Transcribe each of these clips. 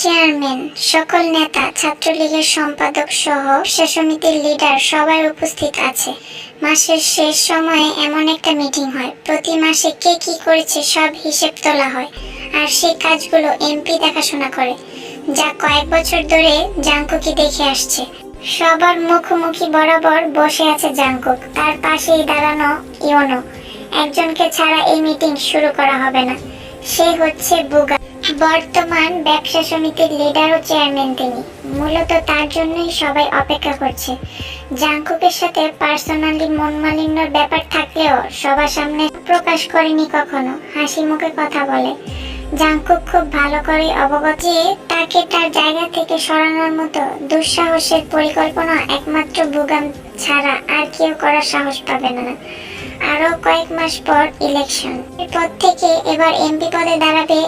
Chairman সকল নেতা, ছাত্রলীগের সম্পাদক সহ ব্যবসা সমিতির লিডার সবাই উপস্থিত আছে। মাসের শেষ সময়ে এমন একটা মিটিং হয়। প্রতি মাসে কে কি করেছে সব হিসেব তোলা হয়। আর সেই কাজগুলো এমপি দেখাশোনা করে, যা কয়েক বছর ধরে জাঙ্কুকি দেখে আসছে। সবার মুখোমুখি বরাবর বসে আছে জাঙ্কুক তার পাশেই দাঁড়ানো ইওনো। একজনকে ছাড়া এই মিটিং শুরু করা হবে না। সে হচ্ছে বুগা। বর্তমান ব্যবসা সমিতির লিডার ও চেয়ারম্যান তিনি। মূলত তার জন্যই সবাই অপেক্ষা করছে। জাংকুকের সাথে পার্সোনালি মন মালিন্যর ব্যাপার থাকলেও সবার সামনে প্রকাশ করেনি কখনো। হাসি মুখে কথা বলে। জাংকুক খুব ভালো করে অবগত যে তাকে তার জায়গা থেকে সরানোর মতো দুঃসাহসের পরিকল্পনা একমাত্র বুগাম ছাড়া আর কেউ করার সাহস পাবে না। আরও কয়েক মাস পর ইলেকশন এরপর থেকে এবার এমপি পদে দাঁড়াবে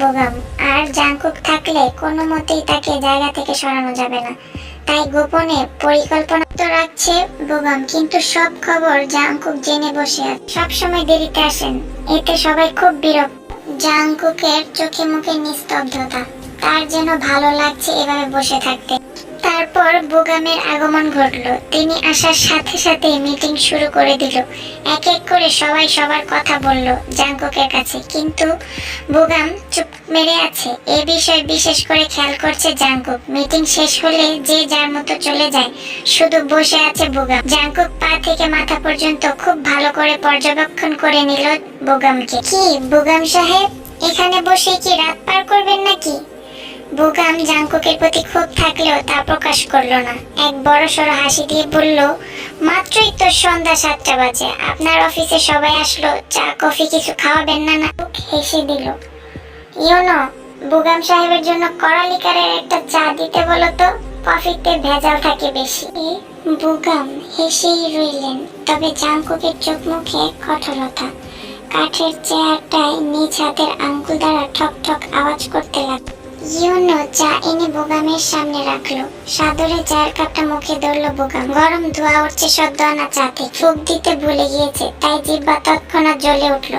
বোগাম। আর জাংকুক থাকলে কোনো মতেই তাকে জায়গা থেকে সরানো যাবে না। তাই গোপনে পরিকল্পনা তো রাখছে বোগাম, কিন্তু সব খবর জাংকুক জেনে বসে আছে। সবসময় দেরিতে আসেন। এতে সবাই খুব বিরক্ত। জাংকুকের চোখে মুখে নিস্তব্ধতা। তার যেন ভালো লাগছে এভাবে বসে থাকতে। তারপর বুগামের আগমন ঘটলো। তিনি আসার সাথে সাথে মিটিং শুরু করে দিল। এক এক করে সবাই সবার কথা বলল জাঙ্কুকের কাছে। কিন্তু বুগাম চুপ মেরে আছে। এ বিষয় বিশেষ করে খেয়াল করছে জাঙ্কুক। মিটিং শেষ হলে যে যার মতো চলে যায়, শুধু বসে আছে বুগাম। জাঙ্কুক পা থেকে মাথা পর্যন্ত খুব ভালো করে পর্যবেক্ষণ করে নিল বুগামকে। কি, বুগাম সাহেব? এখানে বসে কি রাত পার করবেন নাকি? বুগাম জাংকুকের প্রতি ক্ষোভ থাকলেও তা প্রকাশ করল না। এক বড় সড়ো হাসি দিয়ে বলল, মাত্রই তো সন্ধ্যা সাতটা বাজে। আপনার অফিসে সবাই আসলো, চা, কফি কিছু খাওয়াবেন না? না হেসে দিল। ইউনো বুগাম সাহেবের জন্য কড়ালিকারের একটা চা দিতে বলো তো, কফিতে ভেজাল থাকে বেশি। বুগাম হেসেই রইলেন, তবে জাংকুকের চোখ মুখে কঠোরতা। কাঠের চেয়ারটায় নিজ হাতের আঙ্গুল দ্বারা ঠক ঠক আওয়াজ করতে লাগল। ইউনো চা এনে বোগামের সামনে রাখল। সাদরে চায়ের কাপটা মুখে ধরলো বোগাম। গরম ধোয়া উঠছে সদ্য আনা চাতে। ফুক দিতে ভুলে গিয়েছে, তাই জিব্বা তৎক্ষণাৎ জ্বলে উঠল।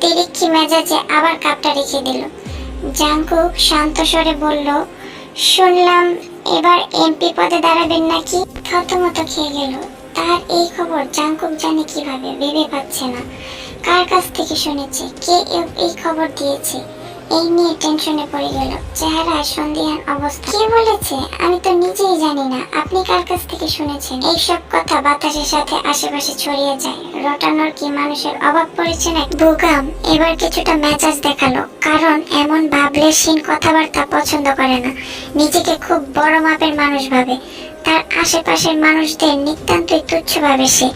তিরিক্ষি মেজাজে আবার কাপটা রেখে দিল। জাংকুক শান্ত স্বরে বলল, শুনলাম, এবার এমপি পদে দাঁড়াবেন নাকি? থতমত খেয়ে গেল। তার এই খবর জাংকুক জানে কীভাবে, ভেবে পাচ্ছে না। কার কাছ থেকে শুনেছে? কে এই খবর দিয়েছে? এই নিয়ে টেনশনে পড়ে গেল। চেহারায় সন্দিহান অবস্থা। কে বলেছে? আমি তো নিজেই জানি না। আপনি কার কাছ থেকে শুনেছেন? এইসব কথা বাতাসের সাথে আশেপাশে ছড়িয়ে যায়। রটানোর কি মানুষের অভাব পড়েছে না বুগাম, এবার কিছুটা মেজাজ দেখাল। কারণ এমন ভাবলে ভাবলেশীন কথাবার্তা পছন্দ করে না। নিজেকে খুব বড় মাপের মানুষ ভাবে। তার আশেপাশের মানুষদের নিতান্তই তুচ্ছ ভাবে সে।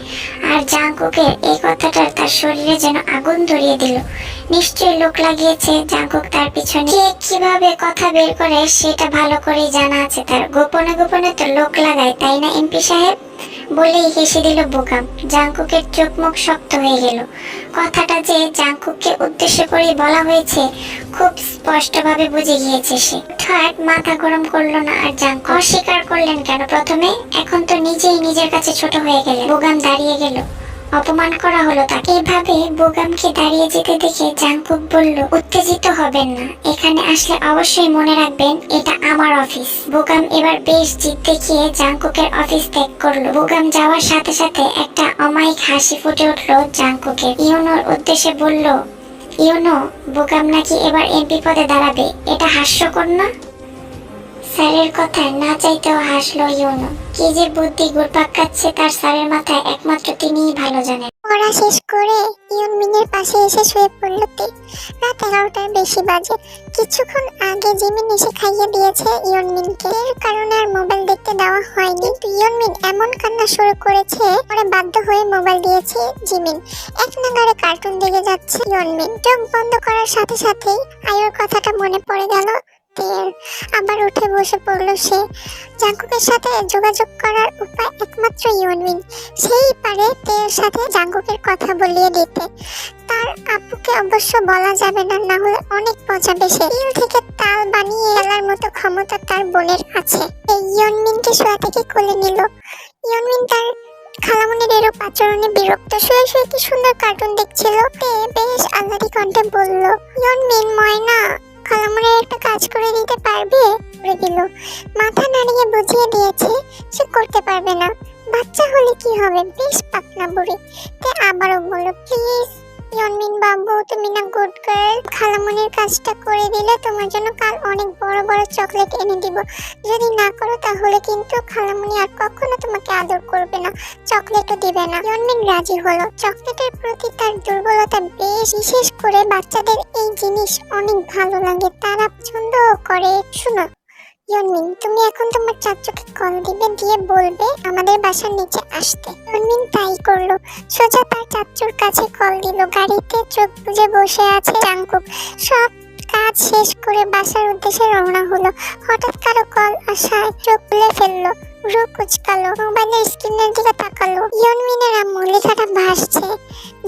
আর জাঙ্কুকের এই কথাটা তার শরীরে যেন আগুন ধরিয়ে দিল। নিশ্চয়ই লোক লাগিয়েছে, জাঙ্কুক তার পিছনে। কে কীভাবে কথা বের করে সেটা ভালো করে জানা আছে তার। গোপনে গোপনে তো লোক লাগায়, তাই না, এমপি সাহেব? বলেই হেসে দিল বোকাম। জাঙ্কুকের চোখ মুখ শক্ত হয়ে গেল। কথাটা যে জাঙ্কুককে উদ্দেশ্য করে বলা হয়েছে, খুব স্পষ্টভাবে বুঝে গিয়েছে সে। ঠাট মাথা গরম করল না আর জাঙ্কু অস্বীকার করলেন কেন প্রথমে? এখন তো নিজেই নিজের কাছে ছোট হয়ে গেলেন। বোগাম দাঁড়িয়ে গেল। অপমান করা হলো তাকে। এভাবে বোগামকে দাঁড়িয়ে যেতে দেখে জাংকুক বলল, উত্তেজিত হবেন না। এখানে আসলে অবশ্যই মনে রাখবেন, এটা আমার অফিস। বোগাম এবার বেশ জিদ দেখিয়ে জাংকুকের অফিস ত্যাগ করল। বোগাম যাওয়ার সাথে সাথে একটা অমায়িক হাসি ফুটে উঠল জাংকুকের ইউনোর উদ্দেশ্যে বলল, ইউনো, বোগাম নাকি এবার এমপি পদে দাঁড়াবে? এটা হাস্যকর না? স্যারের কথায় না চাইতেও হাসলো ইউনো। কি যে বুদ্ধি ঘুরপাক খাচ্ছে তার স্যারের মাথায় একমাত্র তিনিই ভালো জানেন। পড়া শেষ করে ইয়নমিনের পাশে এসে শুয়ে পড়ল তে। রাত এগারোটার বেশি বাজে। কিছুক্ষণ আগে জিমিন এসে খাইয়ে দিয়েছে ইয়নমিনকে এর কারণে আর মোবাইল দেখতে দেওয়া হয়নি। ইয়নমিন এমন কান্না শুরু করেছে, পরে বাধ্য হয়ে মোবাইল দিয়েছে জিমিন। এক নাগারে কার্টুন দেখে যাচ্ছে ইয়নমিন চোখ বন্ধ করার সাথে সাথেই আয়ুর কথাটা মনে পড়ে গেল। তের আবার উঠে বসে পড়ল সে। জাঙ্কুকের সাথে যোগাযোগ করার উপায় একমাত্র ইয়নমিন সেই পারে তের সাথে জাঙ্গুকের কথা বলিয়ে দিতে। তার আপুকে অবশ্য বলা যাবে না না হলে অনেক পচাবে সে তিল থেকে তাল বানিয়ে ফেলার মতো ক্ষমতা তার বোনের আছে। এই ইয়নমিনকে শোয়া থেকে কোলে নিল। ইয়নমিন তার খালামুনির এরূপ আচরণে বিরক্ত। শুয়ে শুয়ে কি সুন্দর কার্টুন দেখছিল। বেশ আল্লাদি কণ্ঠে বলল ইয়নমিন ময়না খালামুনি একটা কাজ করে দিতে পারবে বলে দিল। মাথা নাড়িয়ে বুঝিয়ে দিয়েছে, সে করতে পারবে না। বাচ্চা হলে কি হবে? বেশ পাতলা বুড়ি। তে আবারও বলল প্লিজ ইয়নমিন বাবু, তুমি না গুড গার্ল খালামুনির কাজটা করে দিলে তোমার জন্য কাল অনেক বড় বড় চকলেট এনে দিব। যদি না করো তাহলে কিন্তু খালামুনি আর কখনো তোমাকে আদর করবে না চকলেটও দিবে না। ইয়নমিন রাজি হলো। চকলেটের প্রতি তার দুর্বলতা বেশ, বিশেষ করে বাচ্চাদের এই জিনিস অনেক ভালো লাগে। তারা পছন্দও করে। শুনো ইয়নমিন তুমি এখন তোমার চাচুকে কল দিবে, দিয়ে বলবে আমাদের বাসার নিচে আসতে। ইয়নমিন তাই করল। সোজা তার চাচুর কাছে কল দিল। গাড়িতে চোখ বুজে বসে আছে জাঙ্কুক সব কাজ শেষ করে বাসার উদ্দেশ্যে রওনা হলো। হঠাৎ কারও কল আসায় চোখ খুলে ফেলল। রু কুচকালো। মোবাইলের স্ক্রিনের দিকে তাকালো। ইয়নমিনের আম্মু লেখাটা ভাসছে।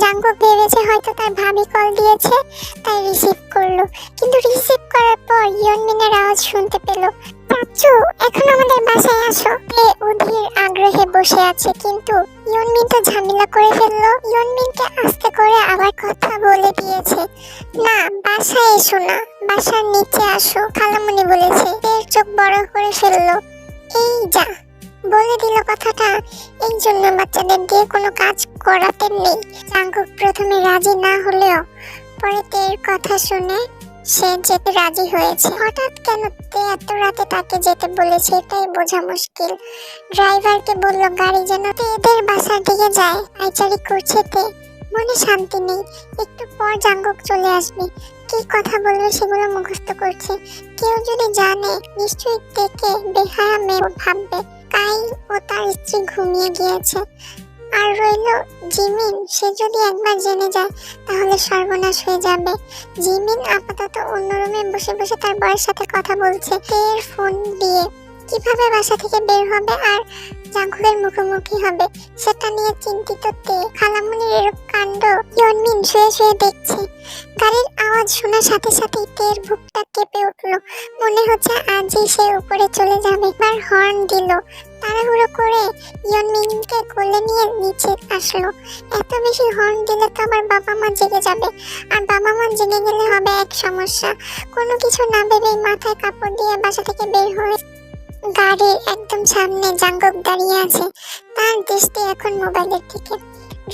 জাঙ্কুক ভেবেছে হয়তো তার ভাবি কল দিয়েছে, তাই রিসিভ করল। কিন্তু রিসিভ করার পর ইয়নমিনের আওয়াজ শুনতে পেল। চাচু, এখন আমাদের বাসায় আসো। এ অধীর আগ্রহে বসে আছে, কিন্তু ইয়নমিন তো ঝামেলা করে ফেলল। ইয়নমিনকে আস্তে করে আবার কথা বলে দিয়েছে। না, বাসায় এসো না। বাসার নিচে আসো, খালামুনি বলেছে। এর চোখ বড় করে ফেলল। এই যা। বলে দিল কথাটা। এই জন্য বাচ্চাদের দিয়ে কোনো কাজ করাতে নেই। জাঙ্কুক প্রথমে রাজি না হলেও পরে তের কথা শুনে সে যেতে রাজি হয়েছে। হঠাৎ কেন তে এত রাতে তাকে যেতে বলেছে এটাই বোঝা মুশকিল। ড্রাইভারকে বলল, গাড়ি যেন তে এদের বাসার দিকে যায়। পাইচারি করছে তে। মনে শান্তি নেই। একটু পর জাঙ্গুক চলে আসবে। কি কথা বলবে সেগুলো মুখস্থ করছে। কেউ যদি জানে, নিশ্চয়ই তেকে বেহায়া মেয়ে ভাববে। কাই ও তার স্ত্রী ঘুমিয়ে গিয়েছে। আর রইল জিমিন। সে যদি একবার জেনে যায়, তাহলে সর্বনাশ হয়ে যাবে। জিমিন আপাতত অন্য রুমে বসে বসে তার বয়ের সাথে কথা বলছে। তের ফোন দিয়ে, কীভাবে বাসা থেকে বের হবে আর জাঙ্কুকের মুখোমুখি হবে? সেটা নিয়ে চিন্তিত তে খালামুনির এরূপ কাণ্ড ইয়নমিন শুয়ে শুয়ে দেখছে। গাড়ির আওয়াজ শোনার সাথে সাথে তের বুকটা কেঁপে উঠল। মনে হচ্ছে আজই সে উপরে চলে যাবে। এবার হর্ন দিল। তাড়াহুড়ো করে ইয়নমিনকে কোলে নিয়ে নিচে আসলো। এত বেশি হর্ন দিলে তো আবার বাবা মা জেগে যাবে। আর বাবা মা জেগে গেলে হবে এক সমস্যা। কোনো কিছু না ভেবেই মাথায় কাপড় দিয়ে বাসা থেকে বের হয়ে গাড়ির একদম সামনে জাঙ্গক দাঁড়িয়ে আছে। তার দৃষ্টি এখন মোবাইলের দিকে।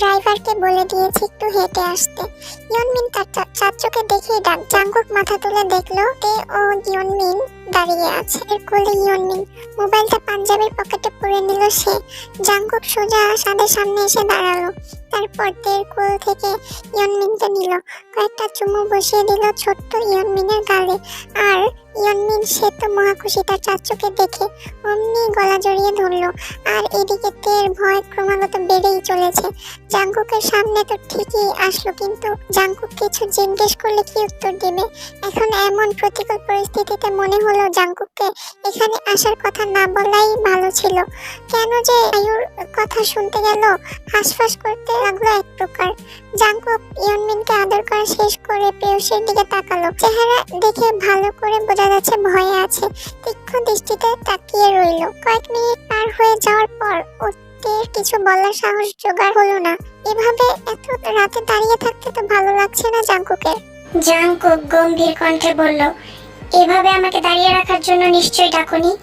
ড্রাইভারকে বলে দিয়েছি একটু হেঁটে আসতে। ইয়নমিন তার চাচুকে দেখিয়ে ডাক জাঙ্গুক মাথা তুলে দেখল কে ও ইয়নমিন। দাঁড়িয়ে আছে। এর কোলে ইয়নমিন মোবাইলটা পাঞ্জাবির পকেটে পুরে নিল সে। জাঙ্গক সোজা সাদের সামনে এসে দাঁড়াল। তারপর তের কোল থেকে ইয়নমিনকে নিল। কয়েকটা চুমু বসিয়ে দিল ছোট্ট ইয়নমিনের গালে। আর ইয়নমিন সে তো মহাখুশি তার চাচুকে দেখে অমনি গলা জড়িয়ে ধরলো। আর এদিকে তের ভয় ক্রমাগত বেড়েই চলেছে। জাঙ্কুকের সামনে তো ঠিকই আসলো, কিন্তু জাঙ্কুক কিছু জিজ্ঞেস করলে কি উত্তর দেবে? এখন এমন প্রতিকূল পরিস্থিতিতে মনে হলো জাঙ্কুককে। এখানে আসার কথা না বলাই ভালো ছিল। কেন যে আয়ুর কথা শুনতে গেল, হাসফাস করতে লাগল এক প্রকার। জাঙ্কুক ইয়নমিনকে আদর করা শেষ করে পেয়সের দিকে তাকালো। চেহারা দেখে ভালো করে বোঝা যাচ্ছে ভয়ে আছে, তীক্ষ্ণ দৃষ্টিতে তাকিয়ে রইল। কয়েক মিনিট পার হয়ে যাওয়ার পর ওদের কিছু বলার সাহস জোগাড় হলো না। এভাবে এত রাতে দাঁড়িয়ে থাকতে তো ভালো লাগছে না জাঙ্কুকের। জাংকুক গম্ভীর কণ্ঠে বলল এভাবে আমাকে দাঁড়িয়ে রাখার জন্য নিশ্চয়ই ডাকুনি।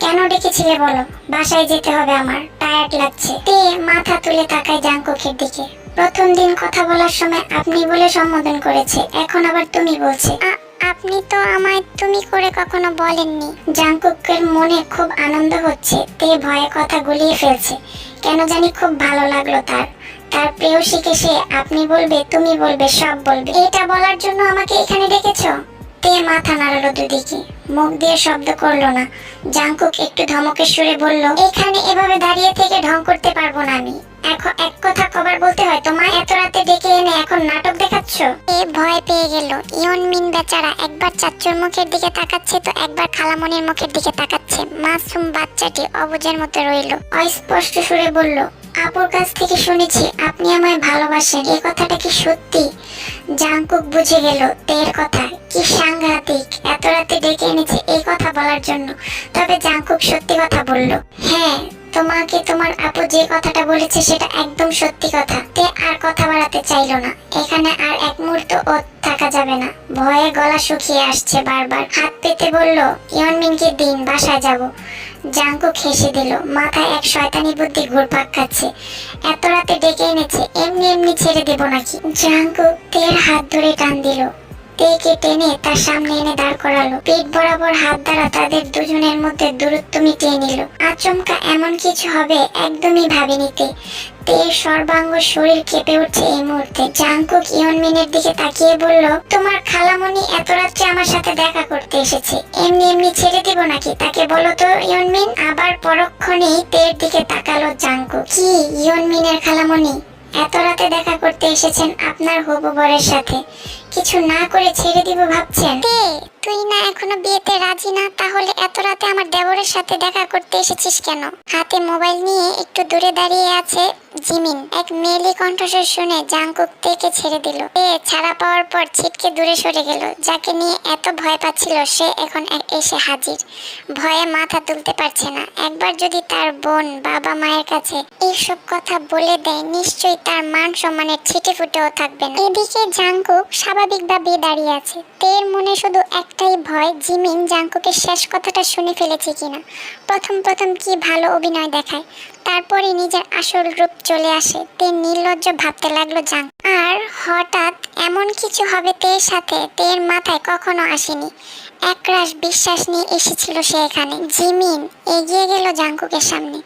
কেন ডেকেছিলে বলো? বাসায় যেতে হবে আমার। টায়ার্ড লাগছে। তে, মাথা তুলে তাকায় জাংকুকের দিকে। প্রথম দিন কথা বলার সময় আপনি বলে সম্বোধন করেছে। এখন আবার তুমি বলছে। আপনি তো আমায় তুমি করে কখনো বলেননি। জাংকুকের মনে খুব আনন্দ হচ্ছে। তে ভয়ে কথা গুলিয়ে ফেলছে। কেন জানি খুব ভালো লাগল তার। তার প্রেয়সীকে সে আপনি বলবে, তুমি বলবে, সব বলবে। এটা বলার জন্য আমাকে এখানে ডেকেছো? তে মাথা নাড়ালো দুদিকে। মুখ দিয়ে শব্দ করল না। জাংকুক একটু ধমকের সুরে বলল এখানে এভাবে দাঁড়িয়ে থেকে ঢং করতে পারব না আমি। এখন এক কথা কবার বলতে হয় তোমায় এত রাতে ডেকে এনে এখন নাটক দেখাচ্ছ? এ ভয় পেয়ে গেল। ইয়নমিন বেচারা একবার চাচ্চুর মুখের দিকে তাকাচ্ছে তো একবার খালামনির মুখের দিকে তাকাচ্ছে। মাসুম বাচ্চাটি অবুজের মতো রইল। অস্পষ্ট সুরে বলল আপুর কাছ থেকে শুনেছি আপনি আমায় ভালোবাসেন। এই কথাটা কি সত্যি? জাংকুক বুঝে গেল, তের কথা। কি সাংঘাতিক। এত রাতে ডেকে এনেছে এই কথা বলার জন্য। তবে জাংকুক সত্যি কথা বলল। হ্যাঁ তোমাকে তোমার আপু যে কথাটা বলেছে সেটা একদম সত্যি কথা। তে আর কথা বাড়াতে চাইলো না। এখানে আর এক মুহূর্ত ও থাকা যাবে না। ভয়ে গলা শুকিয়ে আসছে বারবার। হাত পেতে বলল ইয়নমিনকে দিন, বাসায় যাব। জাঙ্কু খেসে দিল, মাথায় এক শয়তানি বুদ্ধি ঘুরপাক খাচ্ছে। এত রাতে ডেকে এনেছে, এমনি এমনি ছেড়ে দেব নাকি? জাঙ্কু তের হাত ধরে টান দিল। তেকে টেনে তার সামনে এনে দাঁড় করালো। পেট বরাবর হাত দ্বারা তাদের দুজনের মধ্যে দূরত্ব মিটিয়ে নিল। আচমকা এমন কিছু হবে একদমই ভাবেনি তে তের সর্বাঙ্গ শরীর কেঁপে উঠছে এই মুহূর্তে। জাংকুক ইয়নমিনের দিকে তাকিয়ে বলল, তোমার খালামণি এত রাত্রে আমার সাথে দেখা করতে এসেছে। এমনি এমনি ছেড়ে দিব নাকি? তাকে বলো তো ইয়নমিন। আবার পরক্ষণেই তের দিকে তাকালো জাংকুক। কি ইয়নমিনের খালামণি? এত রাতে দেখা করতে এসেছেন আপনার হবু বরের সাথে। কিছু না করে ছেড়ে দিব ভাবছেন? তে তুই না এখনও বিয়েতে রাজি না, তাহলে এত রাতে আমার দেবরের সাথে দেখা করতে এসেছিস কেন? হাতে মোবাইল নিয়ে একটু দূরে দাঁড়িয়ে আছে জিমিন। এক মেয়েলি কণ্ঠস্বর শুনে জাংকুক তেকে ছেড়ে দিল। এ ছাড়া পাওয়ার পর ছিটকে দূরে সরে গেল। যাকে নিয়ে এত ভয় পাচ্ছিল, সে এখন এসে হাজির। ভয়ে মাথা তুলতে পারছে না। একবার যদি তার বোন বাবা মায়ের কাছে এইসব কথা বলে দেয়, নিশ্চয়ই তার মান সম্মানের ছিটে ফুটেও থাকবে না। এদিকে জাংকুক স্বাভাবিকভাবে দাঁড়িয়ে আছে। তের মনে শুধু একটাই ভয়, জিমিন জাংকুকের শেষ কথাটা শুনে ফেলেছে কিনা। প্রথম প্রথম কি ভালো অভিনয় দেখায়। তারপরে নিজের আসল রূপ চলে আসে। তে নির্লজ্জ ভাবতে লাগল জাং আর হঠাৎ এমন কিছু হবে তের সাথে, তের মাথায় কখনো আসেনি। একরাশ বিশ্বাস নিয়ে এসেছিল সে এখানে। জিমিন এগিয়ে গেল জাংকুকের সামনে।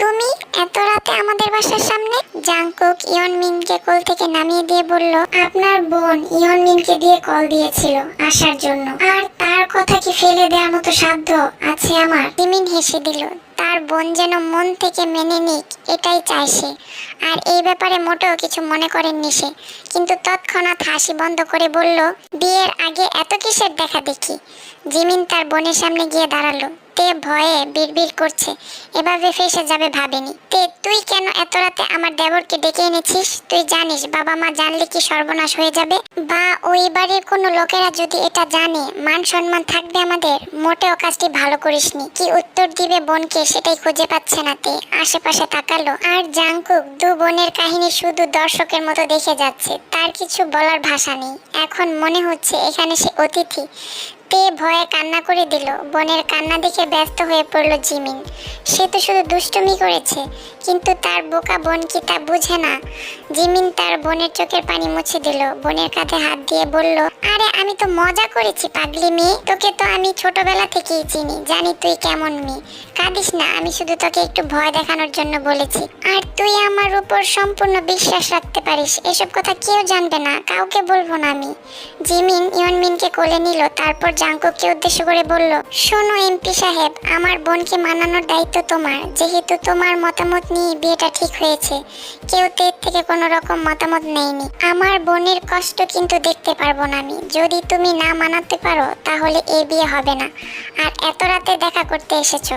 তুমি এত রাতে আমাদের বাসার সামনে জাংকুক ইয়নমিনকে কোল থেকে নামিয়ে দিয়ে বলল, আপনার বোন ইয়নমিনকে দিয়ে কল দিয়েছিল আসার জন্য। আর তার কথা কি ফেলে দেওয়ার মতো সাধ্য আছে আমার? জিমিন হেসে দিল, তার বোন যেন মন থেকে মেনে নিক, এটাই সে। আর এই ব্যাপারে মোটেও কিছু মনে করেননি সে। কিন্তু তৎক্ষণাৎ হাসি বন্ধ করে বলল, বিয়ের আগে এত কিসের দেখা দেখি? জিমিন তার বোনের সামনে গিয়ে দাঁড়াল। তে ভয়ে বিড়বিড় করছে। এভাবে ফেসে যাবে ভাবেনি। তে, তুই কেন এত রাতে আমার দেবরকে ডেকে এনেছিস? তুই জানিস, বাবা মা জানলে কি সর্বনাশ হয়ে যাবে? বা ওই বাড়ির কোনো লোকেরা যদি এটা জানে, মান সম্মান থাকবে আমাদের? মোটেও কাজটি ভালো করিসনি। কি উত্তর দিবে বোনকে সেটাই খুঁজে পাচ্ছে না তে। আশেপাশে তাকালো। আর জাংকুক দু বোনের কাহিনী শুধু দর্শকের মতো দেখে যাচ্ছে। তার কিছু বলার ভাষা নেই। এখন মনে হচ্ছে এখানে সে অতিথি। তে ভয়ে কান্না করে দিল? বোনের কান্না দেখে ব্যস্ত হয়ে পড়ল জিমিন। সে তো শুধু দুষ্টুমি করেছে, কিন্তু তার বোকা বোন কি তা বুঝে না। জিমিন তার বোনের চোখের পানি মুছে দিল, বোনের কাঁধে হাত দিয়ে বলল, আরে, আমি তো মজা করেছি, পাগলি মেয়ে। তোকে তো আমি ছোটবেলা থেকেই চিনি, জানি তুই কেমন মেয়ে। কাঁদিস না, আমি শুধু তোকে একটু ভয় দেখানোর জন্য বলেছি। আর তুই আমার উপর সম্পূর্ণ বিশ্বাস রাখতে পারিস, এসব কথা কেউ জানবে না, কাউকে বলব না আমি। জিমিন ইয়নমিনকে কোলে নিল, তারপর জাঙ্কুককে উদ্দেশ্য করে বলল, শোনো এমপি সাহেব, আমার বোনকে মানানোর দায়িত্ব তোমার। যেহেতু তোমার মতামত নিয়ে বিয়েটা ঠিক হয়েছে, কেউ তের থেকে কোনো রকম মতামত নেয়নি। আমার বোনের কষ্ট কিন্তু দেখতে পারব না আমি। যদি তুমি না মানাতে পারো, তাহলে এ বিয়ে হবে না। আর এত রাতে দেখা করতে এসেছ।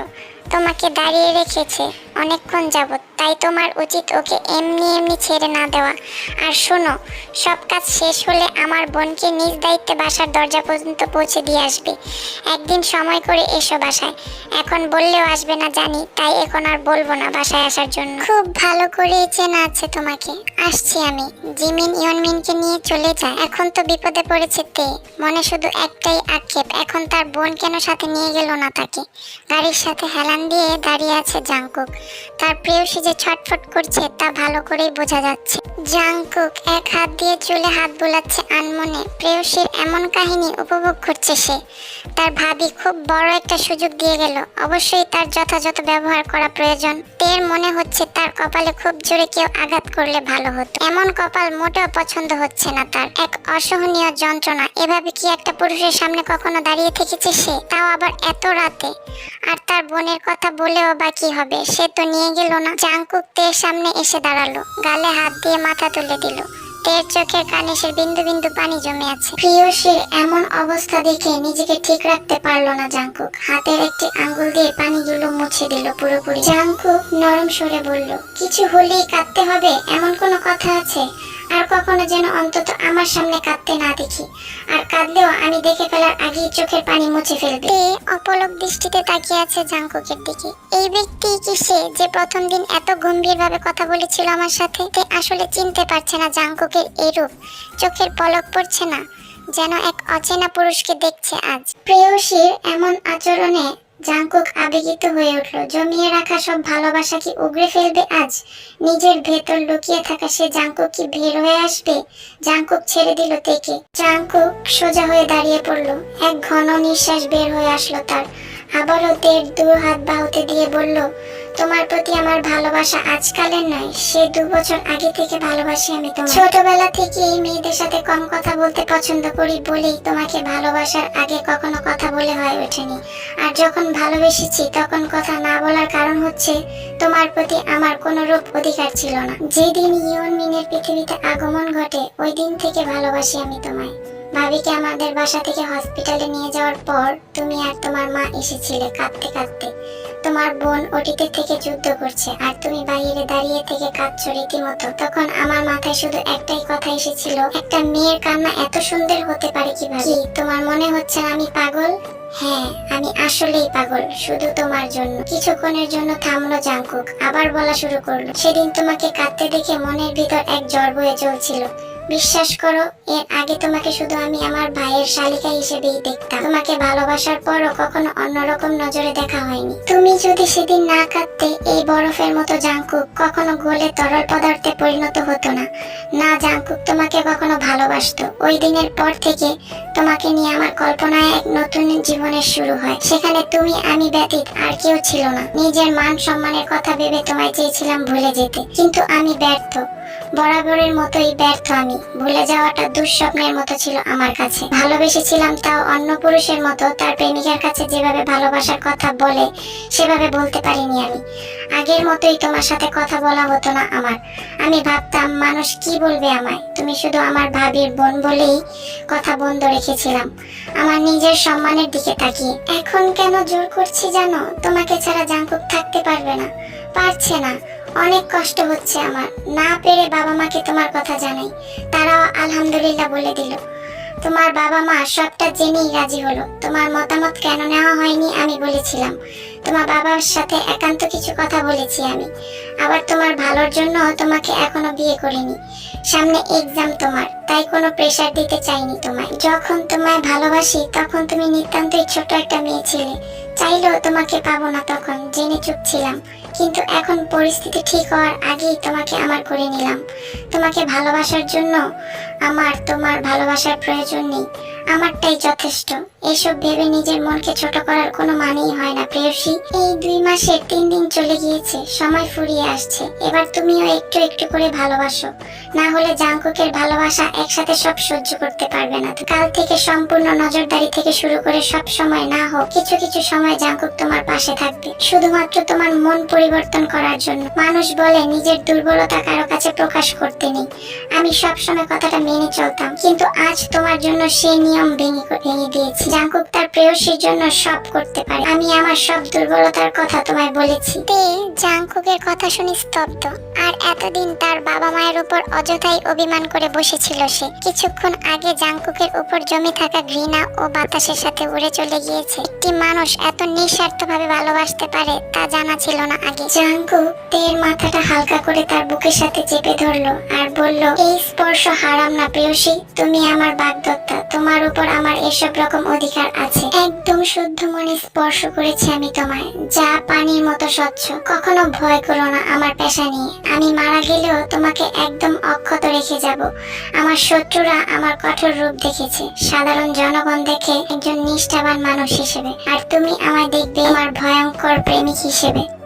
তোমাকে দাঁড়িয়ে রেখেছে অনেকক্ষণ যাবত তাই তোমার উচিত ওকে এমনি এমনি ছেড়ে না দেওয়া। আর শোনো, সব কাজ শেষ হলে আমার বোনকে নিজ দায়িত্বে বাসার দরজা পর্যন্ত পৌঁছে দিয়ে আসবে। একদিন সময় করে এসো বাসায়। এখন বললেও আসবে না জানি, তাই এখন আর বলব না বাসায় আসার জন্য। খুব ভালো করে চেনা আছে তোমাকে। আসছি আমি। জিমিন, ইয়নমিনকে নিয়ে চলে যায় এখন তো বিপদে পড়েছে তে। মনে শুধু একটাই আক্ষেপ, এখন তার বোন কেন সাথে নিয়ে গেল না তাকে? গাড়ির সাথে হেলান দিয়ে দাঁড়িয়ে আছে জাংকুক। তার প্রেয়সী যে ছটফট করছে, তা ভালো করেই বোঝা যাচ্ছে। জাংকুক এক হাত দিয়ে চুলে হাত বোলাচ্ছে আনমনে। প্রেয়সীর এমন কাহিনী উপভোগ করছে সে। তার ভাবি খুব বড় একটা সুযোগ দিয়ে গেল। অবশ্যই তার যথাযথ ব্যবহার করা প্রয়োজন। তের মনে হচ্ছে তার কপালে খুব জোরে কেউ আঘাত করলে ভালো হতো। এমন কপাল মোটেও পছন্দ হচ্ছে না তার। এক অসহনীয় যন্ত্রণা। এভাবে কি একটা পুরুষের সামনে কখনো দাঁড়িয়ে থেকেছে সে, তাও আবার এত রাতে। আর তার বোনের কথা বলেও বা কি হবে, সে তো নিয়ে গেল না। জাংকুক তের সামনে এসে দাঁড়াল, গালে হাত দিয়ে মাথা তুলে দিল। তের চোখের সে বিন্দু বিন্দু পানি জমে আছে। প্রিয়সীর এমন অবস্থা দেখে নিজেকে ঠিক রাখতে পারল না জাংকুক। হাতের একটি আঙ্গুল দিয়ে পানিগুলো মুছে দিল পুরোপুরি। জাংকুক নরম সরে বলল, কিছু হলেই কাঁদতে হবে? এমন কোনো কথা আছে? আর কখনো যেন অন্তত আমার সামনে কাঁদতে না দেখি। আর কাঁদলেও আমি দেখে ফেলার আগেই চোখের পানি মুছে ফেলবে অপলক দৃষ্টিতে তাকিয়ে আছে জাঙ্কুকের দিকে। এই ব্যক্তি কি সে যে প্রথম দিন এত গম্ভীরভাবে কথা বলেছিল আমার সাথে? তে আসলে চিনতে পারছে না জাঙ্কুকের এই রূপ চোখের পলক পড়ছে না যেন এক অচেনা পুরুষকে দেখছে আজ। প্রেয়সীর এমন আচরণে জাংকুক আবেগিত হয়ে উঠল, জমিয়ে রাখা সব ভালোবাসা কি উগড়ে ফেলবে আজ? নিজের ভেতর লুকিয়ে থাকা সে জাংকুক কি বের হয়ে আসবে? জাংকুক ছেড়ে দিল তেকে। জাংকুক সোজা হয়ে দাঁড়িয়ে পড়ল। এক ঘন নিঃশ্বাস বের হয়ে আসলো তার। আবারও তের দু হাত বাহুতে দিয়ে বলল তোমার প্রতি আমার ভালোবাসা আজকালের নয়, সে দু বছর আগে থেকে ভালোবাসি আমি তোমার ছোটবেলা থেকে এই মেয়েদের সাথে কম কথা বলতে পছন্দ করি বলেই তোমাকে ভালোবাসার আগে কখনো কথা বলে হয়ে ওঠেনি। আর যখন ভালোবেসেছি তখন কথা না বলার কারণ হচ্ছে তোমার প্রতি আমার কোনো রূপ অধিকার ছিল না। যেদিন ইয়ন মিনের পৃথিবীতে আগমন ঘটে, ওই দিন থেকে ভালোবাসি আমি তোমায়। ভাবিকে আমাদের বাসা থেকে হসপিটালে নিয়ে যাওয়ার পর তুমি আর তোমার মা এসেছিলে কাঁদতে কাঁদতে। তোমার বোন ওটিতে থেকে যুদ্ধ করছে আর তুমি বাইরে দাঁড়িয়ে থেকে কাঁদছো রীতিমতো। তখন আমার মাথায় শুধু একটাই কথা এসেছিল, একটা মেয়ের কান্না এত সুন্দর হতে পারে কীভাবে? তোমার মনে হচ্ছে আমি পাগল? হ্যাঁ আমি আসলেই পাগল, শুধু তোমার জন্য। কিছুক্ষণের জন্য থামলো জাংকুক, আবার বলা শুরু করল। সেদিন তোমাকে কাঁদতে দেখে মনের ভিতর এক জ্বর বয়ে চলছিল। বিশ্বাস করো, এর আগে তোমাকে শুধু আমি আমার ভাইয়ের শালিকা হিসেবেই দেখতাম। তোমাকে ভালোবাসার পরও কখনো অন্যরকম নজরে দেখা হয়নি। তুমি যদি সেদিন না কাঁদতে এই বরফের মতো জাংকুক, কখনো গলে তরল পদার্থে পরিণত হতো না। না জাংকুক তোমাকে কখনো ভালোবাসতো। ওই দিনের পর থেকে তোমাকে নিয়ে আমার কল্পনায় এক নতুন জীবনের শুরু হয়। সেখানে তুমি, আমি ব্যতীত আর কেউ ছিল না। নিজের মান সম্মানের কথা ভেবে তোমায় চেয়েছিলাম ভুলে যেতে। কিন্তু আমি ব্যর্থ। বরাবরের মতোই ব্যর্থ আমি। ভুলে যাওয়াটা দুঃস্বপ্নের মতো ছিল আমার কাছে। ভালোবেসেছিলাম তাও অন্য পুরুষের মতো, তার প্রেমিকার কাছে যেভাবে ভালোবাসার কথা বলে, সেভাবে বলতে পারিনি আমি। আগের মতোই তোমার সাথে কথা বলা হতো না আমার। আমি ভাবতাম, মানুষ কি বলবে আমায়? তুমি শুধু আমার ভাবির বোন বলেই কথা বন্ধ রেখেছিলাম। আমার নিজের সম্মানের দিকে তাকিয়ে। এখন কেন জোর করছি জানো? তোমাকে ছাড়া জাঙ্কুক থাকতে পারবে না। পারছে না। অনেক কষ্ট হচ্ছে আমার। না পেরে বাবা মাকে তোমার কথা জানাই। তারাও আলহামদুলিল্লাহ বলে দিল। তোমার বাবা মা সবটা জেনেই রাজি হলো। তোমার মতামত কেন নেওয়া হয়নি আমি বলেছিলাম। তোমার বাবার সাথে একান্ত কিছু কথা বলেছি আমি। আবার তোমার ভালোর জন্য তোমাকে এখনও বিয়ে করিনি। সামনে এক্সাম তোমার, তাই কোনো প্রেশার দিতে চাইনি তোমায়। যখন তোমায় ভালোবাসি, তখন তুমি নিতান্তই ছোট একটা মেয়ে ছিলে। চাইলেও তোমাকে পাবো না তখন, জেনে চুপ ছিলাম। কিন্তু এখন পরিস্থিতি ঠিক হওয়ার আগেই তোমাকে আমার করে নিলাম। তোমাকে ভালোবাসার জন্য আমার তোমার ভালোবাসার প্রয়োজন নেই। আমারটাই যথেষ্ট। এসব ভেবে নিজের মনকে ছোট করার কোনো মানেই হয় না, প্রেয়সী। এই দুই মাসের তিন দিন চলে গিয়েছে, সময় ফুরিয়ে আসছে। এবার তুমিও একটু একটু করে ভালোবাসো। না হলে জাংকুকের ভালোবাসা একসাথে সব সহ্য করতে পারবে না। কাল থেকে সম্পূর্ণ নজরদারি থেকে শুরু করে সব সময় না হোক, কিছু কিছু সময় জাংকুক তোমার পাশে থাকবে। শুধুমাত্র তোমার মন পরিবর্তন করার জন্য। মানুষ বলে, নিজের দুর্বলতা কারও কাছে প্রকাশ করতে নেই। আমি সব সময় কথাটা মেনে চলতাম, কিন্তু আজ তোমার জন্য সেই নিয়ম ভেঙে ভেঙে দিয়েছি। জাংকুক তার প্রেয়সীর জন্য সব করতে পারে। আমি আমার সব দুর্বলতার কথা তোমায় বলেছি। তে জাংকুকের কথা শুনে স্তব্ধ। আর এতদিন তার বাবা মায়ের উপর অযথাই অভিমান করে বসেছিল সে। কিছুক্ষণ আগে জাংকুকের উপর জমে থাকা ঘৃণা ও বাতাসের সাথে উড়ে চলে গিয়েছে। একটি মানুষ এত নিঃস্বার্থভাবে ভালোবাসতে পারে তা জানা ছিল না আগে। জাঙ্কুক তের মাথাটা হালকা করে তার বুকের সাথে চেপে ধরলো আর বলল এই স্পর্শ হারাম না প্রেয়সী। তুমি আমার বাগদত্তা। তোমার উপর আমার এসব রকম অধিকার আছে। একদম শুদ্ধ মনে স্পর্শ করেছি আমি তোমায়। যা পানির মতো স্বচ্ছ। কখনো ভয় করো না আমার পেশা নিয়ে। আমি মারা গেলেও তোমাকে একদম অক্ষত রেখে যাব। আমার শত্রুরা আমার কঠোর রূপ দেখেছে। সাধারণ জনগণ দেখে একজন নিষ্ঠাবান মানুষ হিসেবে। আর তুমি আমায় দেখবে আমার ভয়ঙ্কর প্রেমিক হিসেবে।